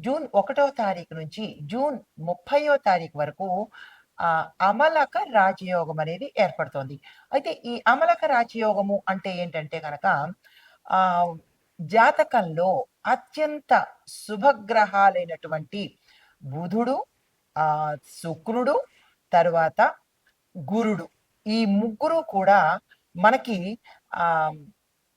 June ఒకటో తారీఖు నుంచి జూన్ ముప్పయో తారీఖు వరకు అమలక రాజయోగం అనేది ఏర్పడుతోంది. అయితే ఈ అమలక రాజయోగము అంటే ఏంటంటే కనుక ఆ జాతకంలో అత్యంత శుభగ్రహాలైనటువంటి బుధుడు ఆ శుక్రుడు తరువాత గురుడు. ఈ ముగ్గురు కూడా మనకి ఆ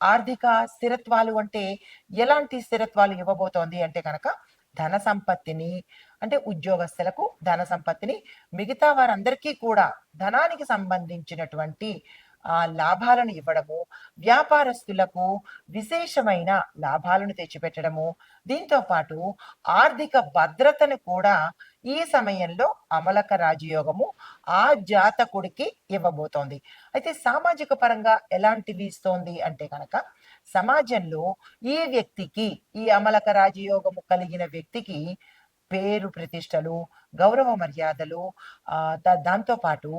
ఆర్థిక స్థిరత్వాలు అంటే ఎలాంటి స్థిరత్వాలు ఇవ్వబోతోంది అంటే కనుక ధన సంపత్తిని అంటే ఉద్యోగస్తులకు ధన సంపత్తిని మిగతా వారందరికీ కూడా ధనానికి సంబంధించినటువంటి ఆ లాభాలను ఇవ్వడము వ్యాపారస్తులకు విశేషమైన లాభాలను తెచ్చిపెట్టడము దీంతో పాటు ఆర్థిక భద్రతను కూడా ఈ సమయంలో అమలక రాజయోగము ఆ జాతకుడికి ఇవ్వబోతోంది. అయితే సామాజిక పరంగా ఎలాంటివి ఇస్తోంది అంటే కనుక సమాజంలో ఈ వ్యక్తికి ఈ అమలక రాజయోగము కలిగిన వ్యక్తికి పేరు ప్రతిష్టలు గౌరవ మర్యాదలు దాంతోపాటు దాంతో పాటు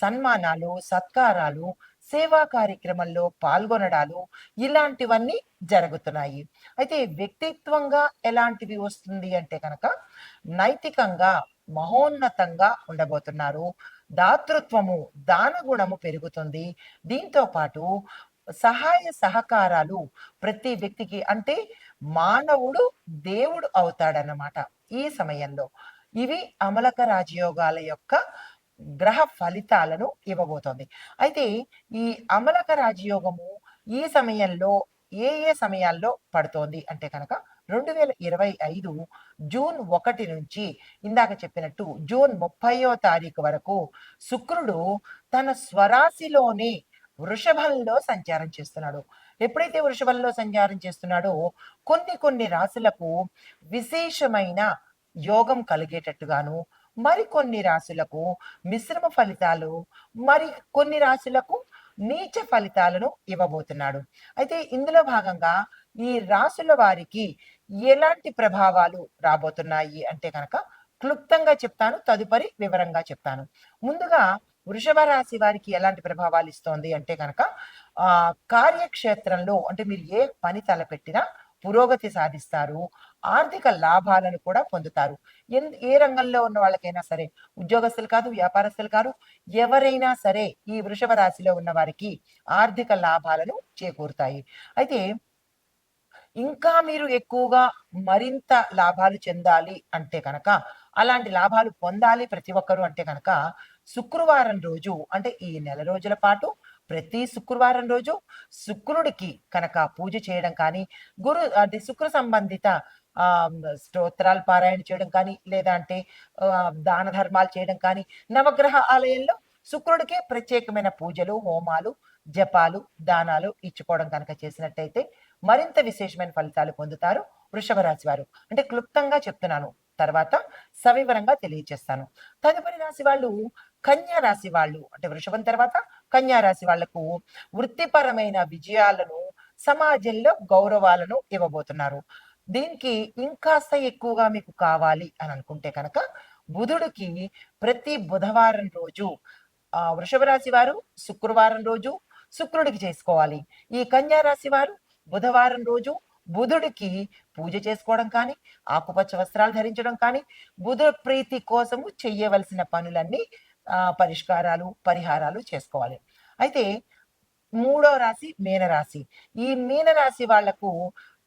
సన్మానాలు సత్కారాలు సేవా కార్యక్రమంలో పాల్గొనడాలు ఇలాంటివన్నీ జరుగుతున్నాయి. అయితే వ్యక్తిత్వంగా ఎలాంటివి వస్తుంది అంటే కనుక నైతికంగా మహోన్నతంగా ఉండబోతున్నారు. దాతృత్వము దాన గుణము పెరుగుతుంది. దీంతో పాటు సహాయ సహకారాలు ప్రతి వ్యక్తికి అంటే మానవుడు దేవుడు అవుతాడన్నమాట ఈ సమయంలో. ఇవి అమలక రాజయోగాల యొక్క గ్రహ ఫలితాలను ఇవ్వబోతోంది. అయితే ఈ అమలక రాజయోగము ఈ సమయంలో ఏ ఏ సమయాల్లో పడుతోంది అంటే కనుక రెండు వేల ఇరవై ఐదు జూన్ ఒకటి నుంచి ఇందాక చెప్పినట్టు జూన్ ముప్పయో తారీఖు వరకు శుక్రుడు తన స్వరాశిలోనే వృషభంలో సంచారం చేస్తున్నాడు. ఎప్పుడైతే వృషభంలో సంచారం చేస్తున్నాడో కొన్ని కొన్ని రాశులకు విశేషమైన యోగం కలిగేటట్టుగాను మరికొన్ని రాశులకు మిశ్రమ ఫలితాలు మరి కొన్ని రాశులకు నీచ ఫలితాలను ఇవ్వబోతున్నాడు. అయితే ఇందులో భాగంగా ఈ రాశుల వారికి ఎలాంటి ప్రభావాలు రాబోతున్నాయి అంటే కనుక క్లుప్తంగా చెప్తాను తదుపరి వివరంగా చెప్తాను. ముందుగా వృషభ రాశి వారికి ఎలాంటి ప్రభావాలు ఇస్తోంది అంటే కనుక ఆ కార్యక్షేత్రంలో అంటే మీరు ఏ పని తలపెట్టినా పురోగతి సాధిస్తారు ఆర్థిక లాభాలను కూడా పొందుతారు. ఏ రంగంలో ఉన్న వాళ్ళకైనా సరే ఉద్యోగస్తులు కాదు వ్యాపారస్తులు కాదు ఎవరైనా సరే ఈ వృషభ రాశిలో ఉన్న వారికి ఆర్థిక లాభాలను చేకూరుతాయి. అయితే ఇంకా మీరు ఎక్కువగా మరింత లాభాలు చెందాలి అంటే కనుక అలాంటి లాభాలు పొందాలి ప్రతి ఒక్కరు అంటే కనుక శుక్రవారం రోజు అంటే ఈ నెల రోజుల పాటు ప్రతి శుక్రవారం రోజు శుక్రుడికి కనుక పూజ చేయడం కానీ గురు అంటే శుక్ర సంబంధిత స్తోత్రాలు పారాయణ చేయడం కానీ లేదా అంటే ఆ, దాన ధర్మాలు చేయడం కానీ నవగ్రహ ఆలయంలో శుక్రుడికే ప్రత్యేకమైన పూజలు హోమాలు జపాలు దానాలు ఇచ్చుకోవడం కనుక చేసినట్టయితే మరింత విశేషమైన ఫలితాలు పొందుతారు వృషభ రాశి వారు. అంటే క్లుప్తంగా చెప్తున్నాను. తర్వాత సవివరంగా తెలియజేస్తాను తదుపరి రాశి వాళ్ళు కన్యా రాశి వాళ్ళు. అంటే వృషభం తర్వాత కన్యా రాశి వాళ్ళకు వృత్తిపరమైన విజయాలను సమాజంలో గౌరవాలను ఇవ్వబోతున్నారు. దీనికి ఇంకాస్త ఎక్కువగా మీకు కావాలి అని అనుకుంటే కనుక బుధుడికి ప్రతి బుధవారం రోజు ఆ వృషభ రాశి వారు శుక్రవారం రోజు శుక్రుడికి చేసుకోవాలి. ఈ కన్యా రాశి వారు బుధవారం రోజు బుధుడికి పూజ చేసుకోవడం కానీ ఆకుపచ్చ వస్త్రాలు ధరించడం కానీ బుధ ప్రీతి కోసము చెయ్యవలసిన పనులన్నీ ఆ, పరిష్కారాలు పరిహారాలు చేసుకోవాలి. అయితే మూడో రాశి మీనరాశి. ఈ మీనరాశి వాళ్ళకు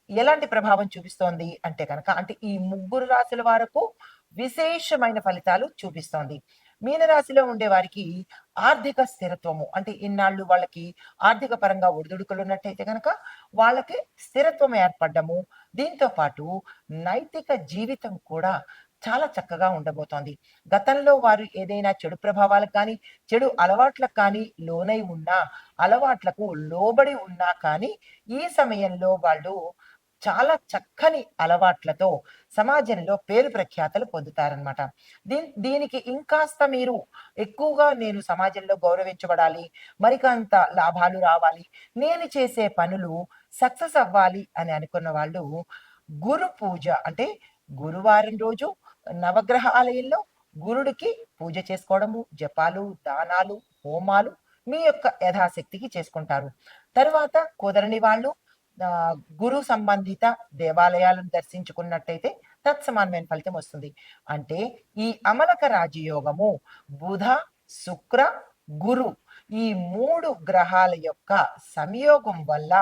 ఎలాంటి ప్రభావం చూపిస్తోంది అంటే కనుక అంటే ఈ ముగ్గురు రాశుల వరకు విశేషమైన ఫలితాలు చూపిస్తోంది. మీనరాశిలో ఉండే వారికి ఆర్థిక స్థిరత్వము అంటే ఇన్నాళ్ళు వాళ్ళకి ఆర్థిక పరంగా ఒడిదుడుకులు ఉన్నట్టయితే కనుక వాళ్ళకి స్థిరత్వం ఏర్పడము దీంతో పాటు నైతిక జీవితం కూడా చాలా చక్కగా ఉండబోతోంది. గతంలో వారు ఏదైనా చెడు ప్రభావాలకు కానీ చెడు అలవాట్లకు కానీ లోనై ఉన్నా అలవాట్లకు లోబడి ఉన్నా కానీ ఈ సమయంలో వాళ్ళు చాలా చక్కని అలవాట్లతో సమాజంలో పేరు ప్రఖ్యాతలు పొందుతారనమాట దీని దీనికి ఇంకాస్త మీరు ఎక్కువగా నేను సమాజంలో గౌరవించబడాలి మరికంత లాభాలు రావాలి నేను చేసే పనులు సక్సెస్ అవ్వాలి అని అనుకున్న వాళ్ళు గురు పూజ అంటే గురువారం రోజు నవగ్రహ ఆలయంలో గురుడికి పూజ చేసుకోవడము జపాలు దానాలు హోమాలు మీ యొక్క యథాశక్తికి చేసుకుంటారు. తర్వాత కుదరని వాళ్ళు గురు సంబంధిత దేవాలయాలను దర్శించుకున్నట్టయితే తత్సమానమైన ఫలితం వస్తుంది. అంటే ఈ అమలక రాజయోగము బుధ శుక్ర గురు ఈ మూడు గ్రహాల యొక్క సంయోగం వల్ల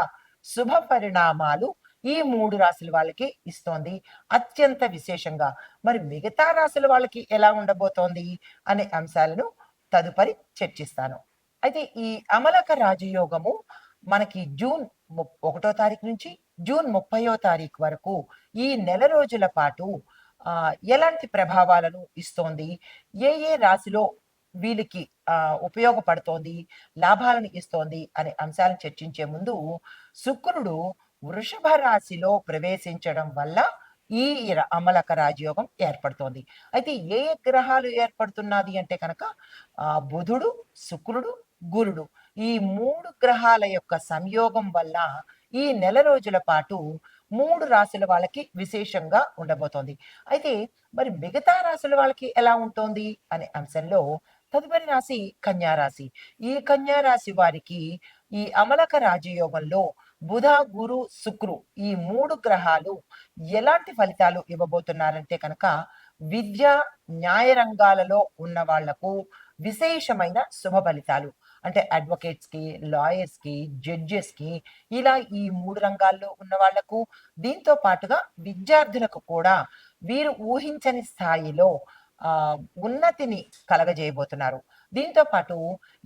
శుభ పరిణామాలు ఈ మూడు రాశుల వాళ్ళకి ఇస్తోంది. అత్యంత విశేషంగా మరి మిగతా రాశుల వాళ్ళకి ఎలా ఉండబోతోంది అనే అంశాలను తదుపరి చర్చిస్తాను. అయితే ఈ అమలక రాజయోగము మనకి జూన్ ఒకటో తారీఖు నుంచి జూన్ ముప్పయో తారీఖు వరకు ఈ నెల రోజుల పాటు ఎలాంటి ప్రభావాలను ఇస్తోంది? ఏ ఏ రాశిలో వీళ్ళకి ఉపయోగపడుతోంది? లాభాలను ఇస్తోంది? అనే అంశాలను చర్చించే ముందు శుక్రుడు వృషభ రాశిలో ప్రవేశించడం వల్ల ఈ ర- అమలక రాజయోగం ఏర్పడుతోంది. అయితే ఏ గ్రహాలు ఏర్పడుతున్నది అంటే కనుక బుధుడు శుక్రుడు గురుడు. ఈ మూడు గ్రహాల యొక్క సంయోగం వల్ల ఈ నెల రోజుల పాటు మూడు రాశుల వాళ్ళకి విశేషంగా ఉండబోతోంది. అయితే మరి మిగతా రాశుల వాళ్ళకి ఎలా ఉంటుంది అనే అంశంలో తదుపరి రాశి కన్యారాశి ఈ కన్యారాశి వారికి ఈ అమలక రాజయోగంలో బుధ గురు శుక్రు ఈ మూడు గ్రహాలు ఎలాంటి ఫలితాలు ఇవ్వబోతున్నారంటే కనుక విద్య న్యాయ రంగాలలో ఉన్న వాళ్ళకు విశేషమైన శుభ ఫలితాలు. అంటే అడ్వకేట్స్కి లాయర్స్కి జడ్జెస్కి ఇలా ఈ మూడు రంగాల్లో ఉన్న వాళ్ళకు దీంతో పాటుగా విద్యార్థులకు కూడా వీరు ఊహించని స్థాయిలో ఉన్నతిని కలగజేయబోతున్నారు. దీంతో పాటు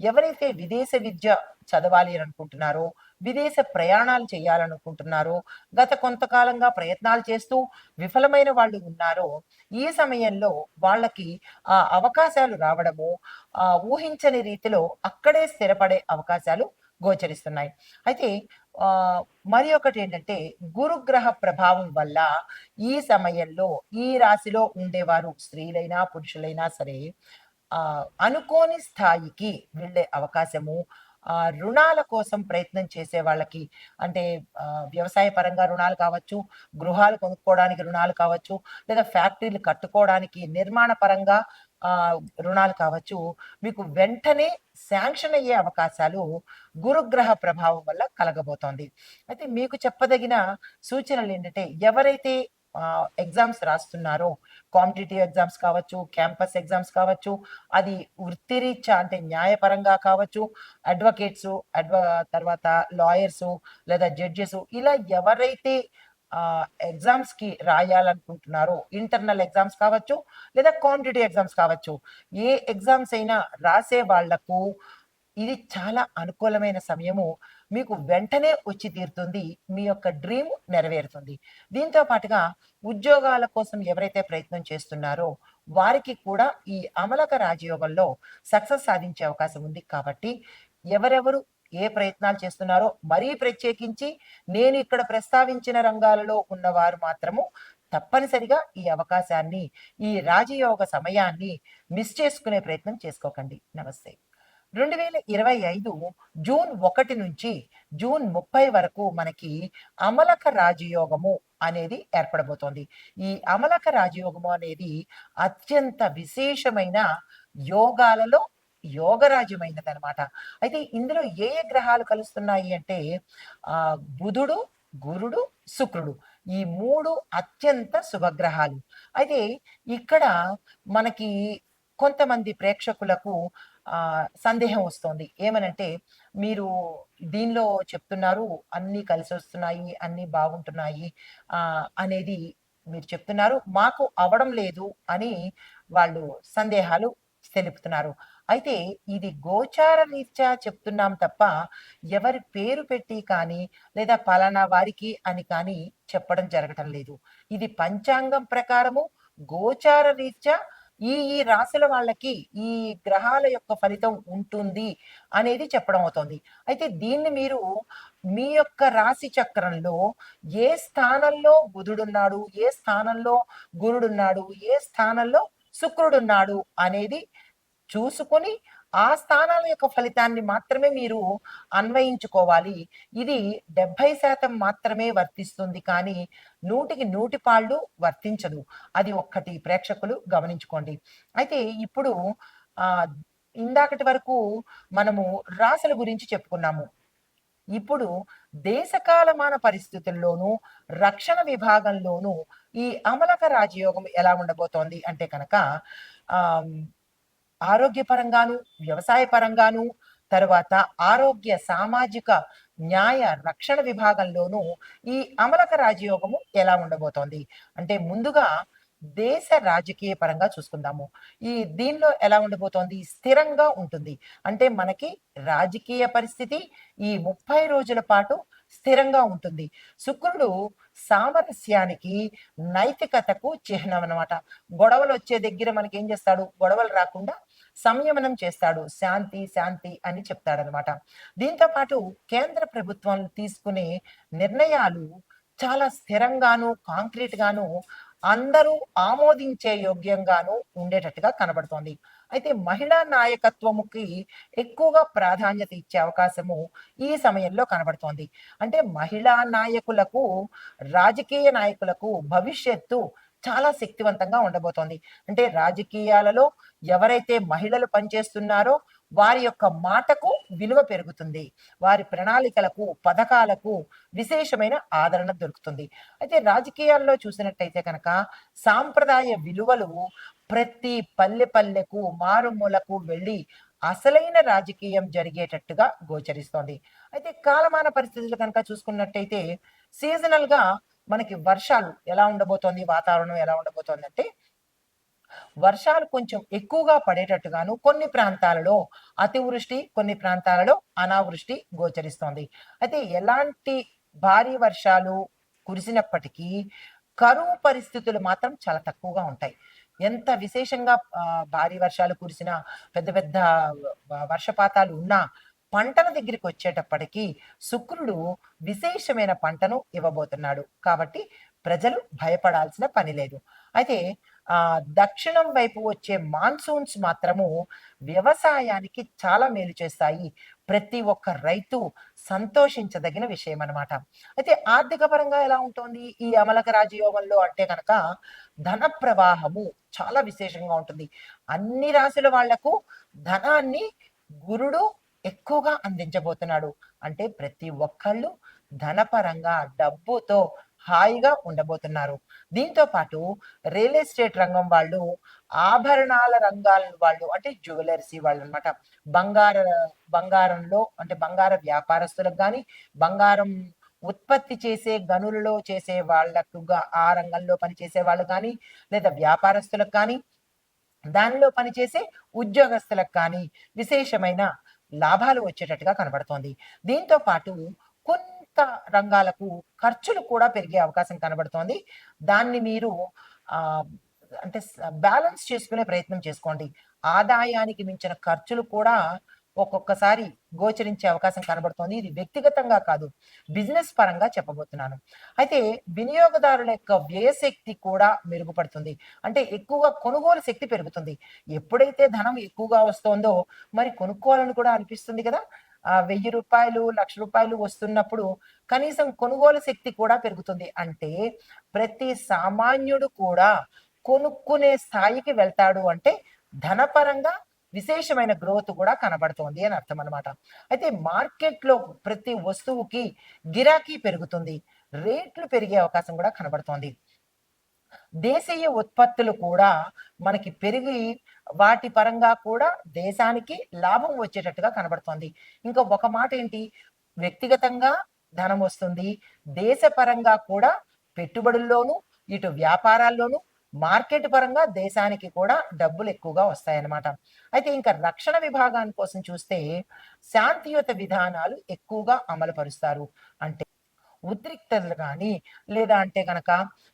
ఎవరైతే విదేశ విద్య చదవాలి అని అనుకుంటున్నారో విదేశ ప్రయాణాలు చేయాలనుకుంటున్నారో. గత కొంతకాలంగా ప్రయత్నాలు చేస్తూ విఫలమైన వాళ్ళు ఉన్నారో. ఈ సమయంలో వాళ్ళకి ఆ అవకాశాలు రావడము ఆ ఊహించని రీతిలో అక్కడే స్థిరపడే అవకాశాలు గోచరిస్తున్నాయి. అయితే ఆ మరి ఒకటి ఏంటంటే గురుగ్రహ ప్రభావం వల్ల ఈ సమయంలో ఈ రాశిలో ఉండేవారు స్త్రీలైనా పురుషులైనా సరే ఆ అనుకోని స్థాయికి వెళ్ళే అవకాశము రుణాల కోసం ప్రయత్నం చేసే వాళ్ళకి అంటే వ్యవసాయ పరంగా రుణాలు కావచ్చు గృహాలు కొనుక్కోవడానికి రుణాలు కావచ్చు లేదా ఫ్యాక్టరీలు కట్టుకోవడానికి నిర్మాణ పరంగా ఆ రుణాలు కావచ్చు మీకు వెంటనే శాంక్షన్ అయ్యే అవకాశాలు గురుగ్రహ ప్రభావం వల్ల కలగబోతోంది. అయితే మీకు చెప్పదగిన సూచనలు ఏంటంటే ఎవరైతే ఎగ్జామ్స్ రాస్తున్నారో కాంపిటేటివ్ ఎగ్జామ్స్ కావచ్చు క్యాంపస్ ఎగ్జామ్స్ కావచ్చు అది వృత్తిరీత్యా అంటే న్యాయపరంగా కావచ్చు అడ్వకేట్స్ అడ్వ తర్వాత లాయర్స్ లేదా జడ్జెస్ ఇలా ఎవరైతే ఎగ్జామ్స్ ఎగ్జామ్స్‌కి రాయాలనుకుంటున్నారో ఇంటర్నల్ ఎగ్జామ్స్ కావచ్చు, లేదా కాంపిటీటివ్ ఎగ్జామ్స్ కావచ్చు. ఏ ఎగ్జామ్స్ అయినా రాసే వాళ్ళకు ఇది చాలా అనుకూలమైన సమయము. మీకు వెంటనే వచ్చి తీరుతుంది. మీ యొక్క డ్రీమ్ నెరవేరుతుంది. దీంతో పాటుగా ఉద్యోగాల కోసం ఎవరైతే ప్రయత్నం చేస్తున్నారో వారికి కూడా ఈ అమలక రాజయోగంలో సక్సెస్ సాధించే అవకాశం ఉంది. కాబట్టి ఎవరెవరు ఏ ప్రయత్నాలు చేస్తున్నారో మరీ ప్రత్యేకించి నేను ఇక్కడ ప్రస్తావించిన రంగాలలో ఉన్నవారు మాత్రము తప్పనిసరిగా ఈ అవకాశాన్ని, ఈ రాజయోగ సమయాన్ని మిస్ చేసుకునే ప్రయత్నం చేసుకోకండి. నమస్తే. 2025 జూన్ ఒకటి నుంచి జూన్ 30 వరకు మనకి అమలక రాజయోగము అనేది ఏర్పడబోతోంది. ఈ అమలక రాజయోగము అనేది అత్యంత విశేషమైన యోగాలలో యోగరాజ్యమైనదనమాట. అయితే ఇందులో ఏ ఏ గ్రహాలు కలుస్తున్నాయి అంటే ఆ బుధుడు, గురుడు, శుక్రుడు ఈ మూడు అత్యంత శుభగ్రహాలు. అయితే ఇక్కడ మనకి కొంతమంది ప్రేక్షకులకు సందేహం వస్తోంది. ఏమనంటే మీరు దీనిలో చెప్తున్నారు అన్నీ కలిసొస్తున్నాయి, అన్నీ బాగుంటున్నాయి అనేది మీరు చెప్తున్నారు. మాకు అవడం లేదు అని వాళ్ళు సందేహాలు తెలుపుతున్నారు. అయితే ఇది గోచార రీత్యా చెప్తున్నాం తప్ప ఎవరి పేరు పెట్టి కానీ, లేదా పలానా వారికి అని కానీ చెప్పడం జరగటం లేదు. ఇది పంచాంగం ప్రకారము గోచార రీత్యా ఈ ఈ రాశుల వాళ్ళకి ఈ గ్రహాల యొక్క ఫలితం ఉంటుంది అనేది చెప్పడం అవుతుంది. అయితే దీన్ని మీరు మీ యొక్క రాశి చక్రంలో ఏ స్థానంలో బుధుడున్నాడు, ఏ స్థానంలో గురుడున్నాడు, ఏ స్థానంలో శుక్రుడున్నాడు అనేది చూసుకొని ఆ స్థానాల యొక్క ఫలితాన్ని మాత్రమే మీరు అన్వయించుకోవాలి. ఇది 70% మాత్రమే వర్తిస్తుంది కానీ నూటికి నూటి పాళ్ళు వర్తించదు. అది ఒక్కటి ప్రేక్షకులు గమనించుకోండి. అయితే ఇప్పుడు ఆ ఇందాకటి వరకు మనము రాశుల గురించి చెప్పుకున్నాము. ఇప్పుడు దేశకాలమాన పరిస్థితుల్లోనూ, రక్షణ విభాగంలోనూ ఈ అమలక రాజయోగం ఎలా ఉండబోతోంది అంటే కనుక ఆరోగ్యపరంగాను, వ్యవసాయ పరంగాను, తరువాత ఆరోగ్య, సామాజిక, న్యాయ, రక్షణ విభాగంలోనూ ఈ అమలక రాజయోగము ఎలా ఉండబోతోంది? అంటే ముందుగా దేశ రాజకీయ పరంగా చూసుకుందాము. ఈ దీనిలో ఎలా ఉండబోతోంది? స్థిరంగా ఉంటుంది. అంటే మనకి రాజకీయ పరిస్థితి ఈ 30 రోజుల పాటు స్థిరంగా ఉంటుంది. శుక్రుడు సామరస్యానికి, నైతికతకు చిహ్నం అన్నమాట. గొడవలొచ్చే దగ్గర మనకి ఏం చేస్తాడు? గొడవలు రాకుండా సంయమనం చేస్తాడు. శాంతి, శాంతి అని చెప్తాడనమాట. దీంతో పాటు కేంద్ర ప్రభుత్వం తీసుకునే నిర్ణయాలు చాలా స్థిరంగాను, కాంక్రీట్ గాను అందరూ ఆమోదించే యోగ్యంగాను ఉండేటట్టుగా కనబడుతోంది. అయితే మహిళా నాయకత్వముకి ఎక్కువగా ప్రాధాన్యత ఇచ్చే అవకాశము ఈ సమయంలో కనబడుతోంది. అంటే మహిళా నాయకులకు, రాజకీయ నాయకులకు భవిష్యత్తు చాలా శక్తివంతంగా ఉండబోతోంది. అంటే రాజకీయాలలో ఎవరైతే మహిళలు పనిచేస్తున్నారో వారి యొక్క మాటకు విలువ పెరుగుతుంది. వారి ప్రణాళికలకు, పథకాలకు విశేషమైన ఆదరణ దొరుకుతుంది. అయితే రాజకీయాల్లో చూసినట్టయితే కనుక సాంప్రదాయ విలువలు ప్రతి పల్లె పల్లెకు, మారుమూలకు వెళ్ళి అసలైన రాజకీయం జరిగేటట్టుగా గోచరిస్తోంది. అయితే కాలమాన పరిస్థితులు కనుక చూసుకున్నట్టయితే సీజనల్‌గా మనకి వర్షాలు ఎలా ఉండబోతోంది? వాతావరణం ఎలా ఉండబోతోందంటే వర్షాలు కొంచెం ఎక్కువగా పడేటట్టుగాను కొన్ని ప్రాంతాలలో అతివృష్టి, కొన్ని ప్రాంతాలలో అనావృష్టి గోచరిస్తోంది. అయితే ఎలాంటి భారీ వర్షాలు కురిసినప్పటికీ కరువు పరిస్థితులు మాత్రం చాలా తక్కువగా ఉంటాయి. ఎంత విశేషంగా భారీ వర్షాలు కురిసినా, పెద్ద పెద్ద వర్షపాతాలు ఉన్నా పంటల దగ్గరికి వచ్చేటప్పటికీ శుక్రుడు విశేషమైన పంటను ఇవ్వబోతున్నాడు. కాబట్టి ప్రజలు భయపడాల్సిన పని లేదు. అయితే దక్షిణం వైపు వచ్చే మాన్సూన్స్ మాత్రము వ్యవసాయానికి చాలా మేలు చేస్తాయి. ప్రతి ఒక్క రైతు సంతోషించదగిన విషయం అనమాట అయితే ఆర్థిక పరంగా ఎలా ఉంటుంది ఈ అమలక రాజయోగంలో అంటే కనుక ధన ప్రవాహము చాలా విశేషంగా ఉంటుంది. అన్ని రాశుల వాళ్ళకు ధనాన్ని గురుడు ఎక్కువగా అందించబోతున్నాడు. అంటే ప్రతి ఒక్కళ్ళు ధనపరంగా డబ్బుతో హాయిగా ఉండబోతున్నారు. దీంతో పాటు రియల్ ఎస్టేట్ రంగం వాళ్ళు, ఆభరణాల రంగాల వాళ్ళు అంటే జ్యువెలరీ వాళ్ళు అనమాట బంగార బంగారంలో అంటే బంగార వ్యాపారస్తులకు కానీ బంగారం ఉత్పత్తి చేసే గనులలో చేసే వాళ్ళకు ఆ రంగంలో పనిచేసే వాళ్ళు కానీ లేదా వ్యాపారస్తులకు కానీ దానిలో పనిచేసే ఉద్యోగస్తులకు కానీ విశేషమైన లాభాలు వచ్చేటట్టుగా కనబడుతోంది. దీంతో పాటు కొంత రంగాలకు ఖర్చులు కూడా పెరిగే అవకాశం కనబడుతోంది. దాన్ని మీరు ఆ అంటే బ్యాలెన్స్ చేసుకునే ప్రయత్నం చేసుకోండి. ఆదాయానికి మించిన ఖర్చులు కూడా ఒక్కొక్కసారి గోచరించే అవకాశం కనబడుతోంది. ఇది వ్యక్తిగతంగా కాదు బిజినెస్ పరంగా చెప్పబోతున్నాను. అయితే వినియోగదారుల యొక్క వ్యయశక్తి కూడా మెరుగుపడుతుంది. అంటే ఎక్కువగా కొనుగోలు శక్తి పెరుగుతుంది. ఎప్పుడైతే ధనం ఎక్కువగా వస్తోందో మరి కొనుక్కోవాలని కూడా అనిపిస్తుంది కదా. వెయ్యి రూపాయలు లక్ష రూపాయలు వస్తున్నప్పుడు కనీసం కొనుగోలు శక్తి కూడా పెరుగుతుంది. అంటే ప్రతి సామాన్యుడు కూడా కొనుక్కునే స్థాయికి వెళ్తాడు అంటే ధనపరంగా విశేషమైన గ్రోత్ కూడా కనబడుతోంది అని అర్థం అనమాట అయితే మార్కెట్లో ప్రతి వస్తువుకి గిరాకీ పెరుగుతుంది. రేట్లు పెరిగే అవకాశం కూడా కనబడుతోంది. దేశీయ ఉత్పత్తులు కూడా మనకి పెరిగి వాటి పరంగా కూడా దేశానికి లాభం వచ్చేటట్టుగా కనబడుతోంది. ఇంకా ఒక మాట ఏంటి? వ్యక్తిగతంగా ధనం వస్తుంది. దేశపరంగా కూడా పెట్టుబడుల్లోనూ ఇటు వ్యాపారాల్లోనూ మార్కెట్ పరంగా దేశానికి కూడా డబ్బులు ఎక్కువగా వస్తాయన్నమాట. అయితే ఇంకా రక్షణ విభాగాని కోసం చూస్తే శాంతియుత విధానాలు ఎక్కువగా అమలు పరుస్తారు అంటే ఉద్రిక్తలు కానీ లేదా అంటే కనుక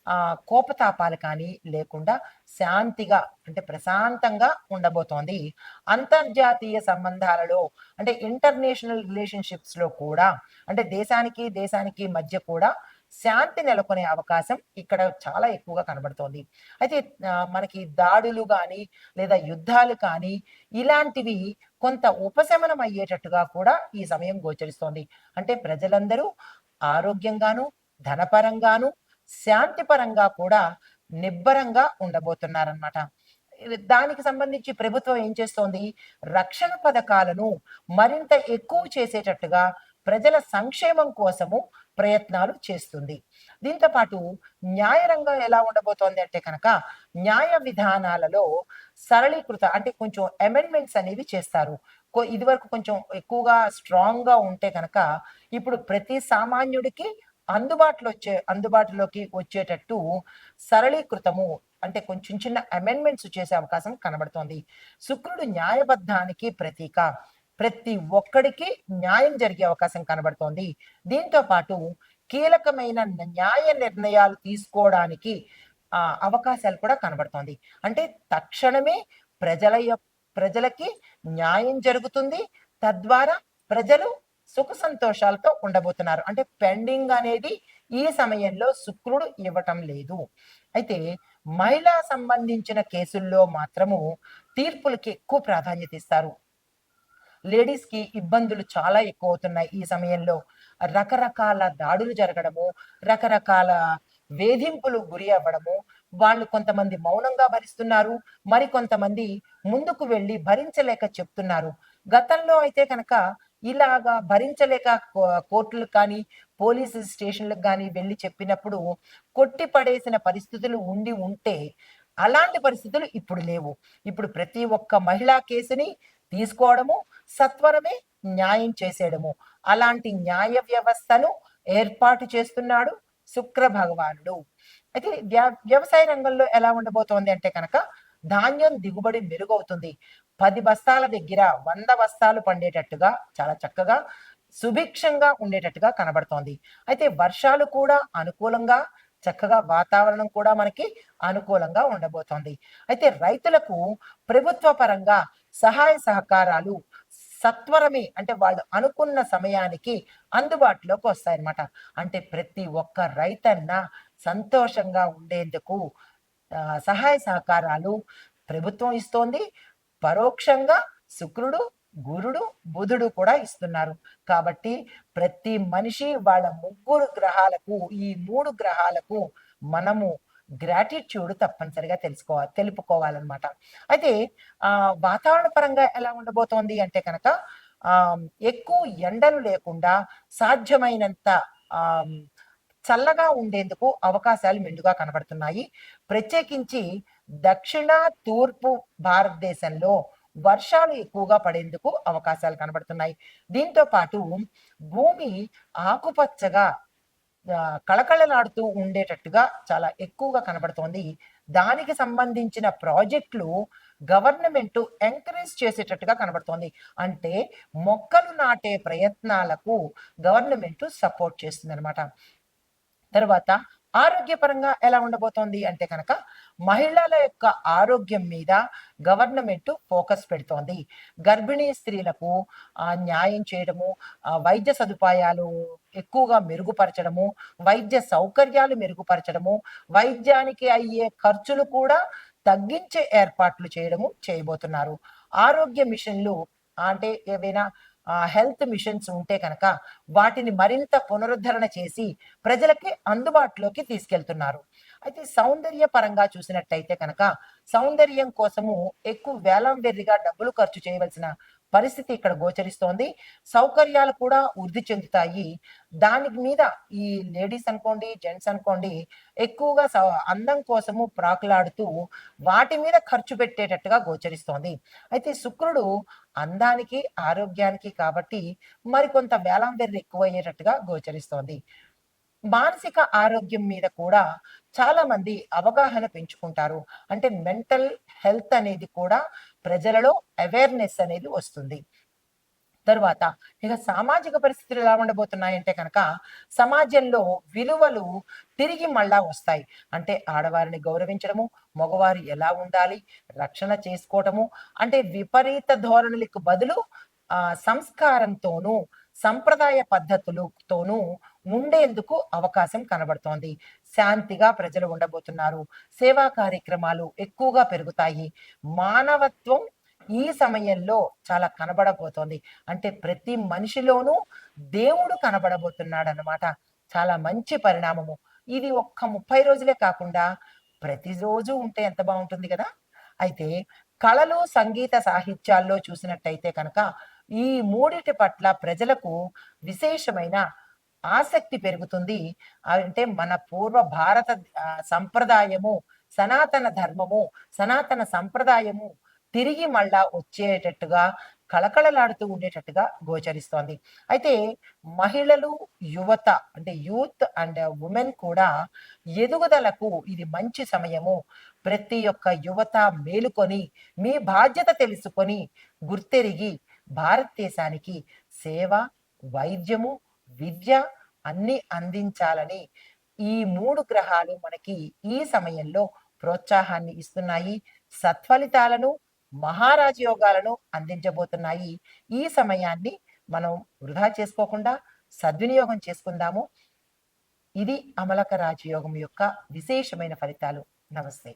ఆ కోపతాపాలు కానీ లేకుండా శాంతిగా అంటే ప్రశాంతంగా ఉండబోతోంది. అంతర్జాతీయ సంబంధాలలో అంటే ఇంటర్నేషనల్ రిలేషన్షిప్స్లో కూడా అంటే దేశానికి దేశానికి మధ్య కూడా శాంతి నెలకొనే అవకాశం ఇక్కడ చాలా ఎక్కువగా కనబడుతోంది. అయితే మనకి దాడులు కానీ లేదా యుద్ధాలు కానీ ఇలాంటివి కొంత ఉపశమనం అయ్యేటట్టుగా కూడా ఈ సమయం గోచరిస్తోంది. అంటే ప్రజలందరూ ఆరోగ్యంగాను ధనపరంగాను శాంతిపరంగా కూడా నిబ్బరంగా ఉండబోతున్నారన్నమాట. దానికి సంబంధించి ప్రభుత్వం ఏం చేస్తోంది? రక్షణ పథకాలను మరింత ఎక్కువ చేసేటట్టుగా ప్రజల సంక్షేమం కోసము ప్రయత్నాలు చేస్తుంది. దీంతో పాటు న్యాయ రంగం ఎలా ఉండబోతోంది అంటే కనుక న్యాయ విధానాలలో సరళీకృత అంటే కొంచెం అమెండ్మెంట్స్ అనేవి చేస్తారు. ఇది ఇదివరకు కొంచెం ఎక్కువగా స్ట్రాంగ్గా ఉంటే కనుక ఇప్పుడు ప్రతి సామాన్యుడికి అందుబాటులో వచ్చే అందుబాటులోకి వచ్చేటట్టు సరళీకృతము అంటే కొంచెం చిన్న అమెండ్మెంట్స్ చేసే అవకాశం కనబడుతోంది. శుక్రుడు న్యాయబద్ధానికి ప్రతీక. ప్రతి ఒక్కడికి న్యాయం జరిగే అవకాశం కనబడుతోంది. దీంతో పాటు కీలకమైన న్యాయ నిర్ణయాలు తీసుకోవడానికి ఆ అవకాశాలు కూడా కనబడుతోంది. అంటే తక్షణమే ప్రజల యొక్క ప్రజలకి న్యాయం జరుగుతుంది. తద్వారా ప్రజలు సుఖ సంతోషాలతో ఉండబోతున్నారు. అంటే పెండింగ్ అనేది ఈ సమయంలో శుక్రుడు ఇవ్వటం లేదు. అయితే మహిళా సంబంధించిన కేసుల్లో మాత్రము తీర్పులకి ఎక్కువ ప్రాధాన్యత ఇస్తారు. లేడీస్కి ఇబ్బందులు చాలా ఎక్కువ అవుతున్నాయి ఈ సమయంలో. రకరకాల దాడులు జరగడము రకరకాల వేధింపులు గురి అవ్వడము వాళ్ళు కొంతమంది మౌనంగా భరిస్తున్నారు మరి కొంతమంది ముందుకు వెళ్ళి భరించలేక చెప్తున్నారు. గతంలో అయితే కనుక ఇలాగా భరించలేక కో- కోర్టులకు కానీ పోలీసు స్టేషన్లకు కానీ వెళ్ళి చెప్పినప్పుడు కొట్టి పడేసిన పరిస్థితులు ఉండి ఉంటే అలాంటి పరిస్థితులు ఇప్పుడు లేవు. ఇప్పుడు ప్రతి ఒక్క మహిళా కేసుని తీసుకోవడము సత్వరమే న్యాయం చేసేయడము. అలాంటి న్యాయ వ్యవస్థను ఏర్పాటు చేస్తున్నాడు శుక్ర భగవానుడు అయితే వ్యవసాయ రంగంలో ఎలా ఉండబోతోంది అంటే కనుక ధాన్యం దిగుబడి మెరుగవుతుంది. పది బస్తాల దగ్గర వంద బస్తాలు పండేటట్టుగా చాలా చక్కగా సుభిక్షంగా ఉండేటట్టుగా కనబడుతోంది. అయితే వర్షాలు కూడా అనుకూలంగా చక్కగా వాతావరణం కూడా మనకి అనుకూలంగా ఉండబోతోంది. అయితే రైతులకు ప్రభుత్వ పరంగా సహాయ సహకారాలు సత్వరమే అంటే వాళ్ళు అనుకున్న సమయానికి అందుబాటులోకి వస్తాయన్నమాట. అంటే ప్రతి ఒక్క రైతన్న సంతోషంగా ఉండేందుకు సహాయ సహకారాలు ప్రభుత్వం ఇస్తోంది పరోక్షంగా శుక్రుడు గురుడు బుధుడు కూడా ఇస్తున్నారు. కాబట్టి ప్రతి మనిషి వాళ్ళ ముగ్గురు గ్రహాలకు ఈ మూడు గ్రహాలకు మనము గ్రాటిట్యూడ్ తప్పనిసరిగా తెలుసుకోవాలి తెలుపుకోవాలన్నమాట. అయితే ఆ వాతావరణ పరంగా ఎలా ఉండబోతోంది అంటే కనుక ఆ ఎక్కువ ఎండలు లేకుండా సాధ్యమైనంత ఆ చల్లగా ఉండేందుకు అవకాశాలు మెండుగా కనబడుతున్నాయి. ప్రత్యేకించి దక్షిణ తూర్పు భారతదేశంలో వర్షాలు ఎక్కువగా పడేందుకు అవకాశాలు కనబడుతున్నాయి దీంతో పాటు భూమి ఆకుపచ్చగా కళకళలాడుతూ ఉండేటట్టుగా చాలా ఎక్కువగా కనబడుతోంది. దానికి సంబంధించిన ప్రాజెక్ట్‌లు గవర్నమెంట్ ఎంకరేజ్ చేసేటట్టుగా కనబడుతోంది. అంటే మొక్కలు నాటే ప్రయత్నాలకు గవర్నమెంట్ సపోర్ట్ చేస్తుందనమాట. తర్వాత ఆరోగ్యపరంగా ఎలా ఉండబోతోంది అంటే కనుక మహిళల యొక్క ఆరోగ్యం మీద గవర్నమెంట్ ఫోకస్ పెడుతోంది. గర్భిణీ స్త్రీలకు న్యాయం చేయడము, వైద్య సదుపాయాలు ఎక్కువగా మెరుగుపరచడము, వైద్య సౌకర్యాలు మెరుగుపరచడము, వైద్యానికి అయ్యే ఖర్చులు కూడా తగ్గించే ఏర్పాట్లు చేయడము చేయబోతున్నారు. ఆరోగ్య మిషన్‌లు అంటే ఏవైనా హెల్త్ మిషన్స్ ఉంటే కనుక వాటిని మరింత పునరుద్ధరణ చేసి ప్రజలకి అందుబాటులోకి తీసుకెళ్తున్నారు. అయితే సౌందర్య పరంగా చూసినట్టయితే కనుక సౌందర్యం కోసము ఎక్కువ వేలం వెర్రిగా డబ్బులు ఖర్చు చేయవలసిన పరిస్థితి ఇక్కడ గోచరిస్తోంది. సౌకర్యాలు కూడా వృద్ధి చెందుతాయి. దాని మీద ఈ లేడీస్ అనుకోండి, జెంట్స్ అనుకోండి ఎక్కువగా అందం కోసము ప్రాకులాడుతూ వాటి మీద ఖర్చు పెట్టేటట్టుగా గోచరిస్తోంది. అయితే శుక్రుడు అందానికి, ఆరోగ్యానికి కాబట్టి మరికొంత వేలం వెర్రి ఎక్కువయ్యేటట్టుగా గోచరిస్తోంది. మానసిక ఆరోగ్యం మీద కూడా చాలామంది అవగాహన పెంచుకుంటారు. అంటే మెంటల్ హెల్త్ అనేది కూడా ప్రజలలో అవేర్‌నెస్ అనేది వస్తుంది. తరువాత ఇక సామాజిక పరిస్థితులు ఎలా ఉండబోతున్నాయంటే కనుక సమాజంలో విలువలు తిరిగి మళ్ళా వస్తాయి. అంటే ఆడవారిని గౌరవించడము, మగవారు ఎలా ఉండాలి, రక్షణ చేసుకోవటము, అంటే విపరీత ధోరణులకు బదులు ఆ సంస్కారంతోనూ, సంప్రదాయ పద్ధతులతోనూ ఉండేందుకు అవకాశం కనబడుతోంది. శాంతిగా ప్రజలు ఉండబోతున్నారు. సేవా కార్యక్రమాలు ఎక్కువగా పెరుగుతాయి. మానవత్వం ఈ సమయంలో చాలా కనబడబోతోంది. అంటే ప్రతి మనిషిలోనూ దేవుడు కనబడబోతున్నాడు అనమాట చాలా మంచి పరిణామము. ఇది ఒక్క 30 రోజులే కాకుండా ప్రతిరోజు ఉంటే ఎంత బాగుంటుంది కదా అయితే కళలు, సంగీత సాహిత్యాల్లో చూసినట్టయితే కనుక ఈ మూడిటి పట్ల ప్రజలకు విశేషమైన ఆసక్తి పెరుగుతుంది. అంటే మన పూర్వ భారత సంప్రదాయము, సనాతన ధర్మము, సనాతన సంప్రదాయము తిరిగి మళ్ళా వచ్చేటట్టుగా కళకళలాడుతూ ఉండేటట్టుగా గోచరిస్తోంది. అయితే మహిళలు, యువత అంటే యూత్ అండ్ ఉమెన్ కూడా ఎదుగుదలకు ఇది మంచి సమయము. ప్రతి ఒక్క యువత మేలుకొని, మీ బాధ్యత తెలుసుకొని, గుర్తెరిగి భారతదేశానికి సేవ, వైద్యము, విద్య అన్ని అందించాలని ఈ మూడు గ్రహాలు మనకి ఈ సమయంలో ప్రోత్సాహాన్ని ఇస్తున్నాయి. సత్ఫలితాలను, మహారాజ యోగాలను అందించబోతున్నాయి. ఈ సమయాన్ని మనం వృధా చేసుకోకుండా సద్వినియోగం చేసుకుందాము. ఇది అమలక రాజయోగం యొక్క విశేషమైన ఫలితాలు. నమస్తే.